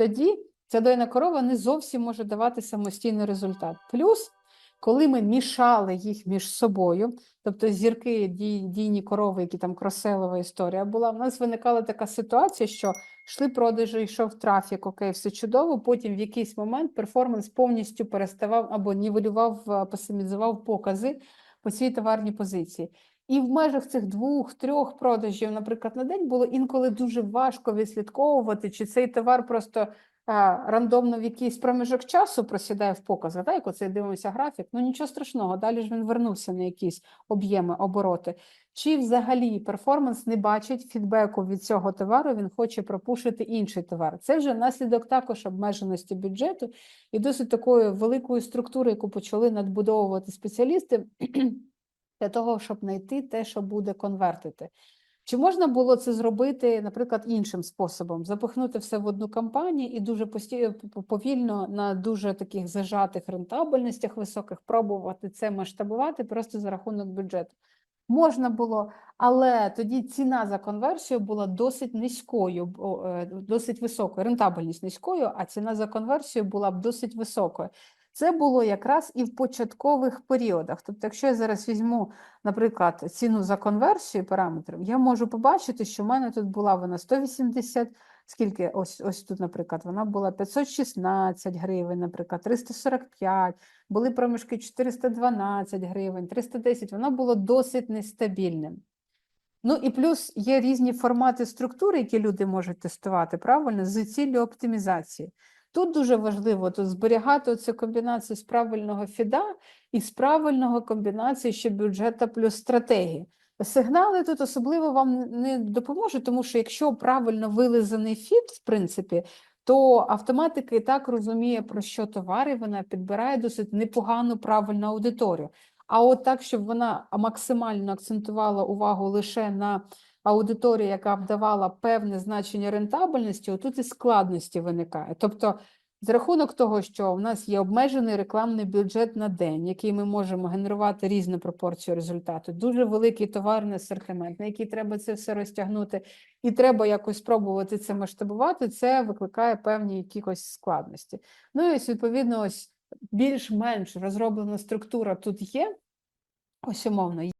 тоді ця дойна корова не зовсім може давати самостійний результат. Плюс, коли ми мішали їх між собою, тобто зірки, дій, дійні корови, які там кроселова історія була, в нас виникала така ситуація, що йшли продажі, йшов трафік, окей, все чудово. Потім в якийсь момент перформанс повністю переставав або нівелював, е, пасимізував покази по цій товарній позиції. І в межах цих двох-трьох продажів, наприклад, на день було інколи дуже важко відслідковувати, чи цей товар просто а, рандомно в якийсь проміжок часу просідає в покази. Так, як оце дивимося графік, ну нічого страшного, далі ж він вернувся на якісь об'єми, обороти. Чи взагалі перформанс не бачить фідбеку від цього товару, він хоче пропушити інший товар. Це вже наслідок також обмеженості бюджету і досить такої великої структури, яку почали надбудовувати спеціалісти для того, щоб знайти те, що буде конвертити. Чи можна було це зробити, наприклад, іншим способом? Запихнути все в одну кампанію і дуже пості... повільно на дуже таких зажатих рентабельностях високих пробувати це масштабувати просто за рахунок бюджету? Можна було, але тоді ціна за конверсію була досить низькою, е, досить високою, рентабельність низькою, а ціна за конверсію була б досить високою. Це було якраз і в початкових періодах. Тобто, якщо я зараз візьму, наприклад, ціну за конверсію параметрів, я можу побачити, що в мене тут була вона 180, скільки ось, ось тут, наприклад, вона була 516 гривень, наприклад, 345, були проміжки 412 гривень, 310, воно було досить нестабільним. Ну і плюс є різні формати структури, які люди можуть тестувати, правильно, з ціллю оптимізації. Тут дуже важливо тут зберігати цю комбінацію з правильного фіда і з правильного комбінації ще бюджета плюс стратегії. Сигнали тут особливо вам не допоможуть, тому що якщо правильно вилизаний фід, в принципі, то автоматика і так розуміє, про що товари, вона підбирає досить непогану правильну аудиторію. А от так, щоб вона максимально акцентувала увагу лише на аудиторії, яка вдавала певне значення рентабельності, отут і складності виникає. Тобто, за рахунок того, що в нас є обмежений рекламний бюджет на день, який ми можемо генерувати різну пропорцію результату, дуже великий товарний асортимент, на який треба це все розтягнути, і треба якось спробувати це масштабувати, це викликає певні якісь складності. Ну і ось, відповідно, ось більш-менш розроблена структура тут є. Ось умовно,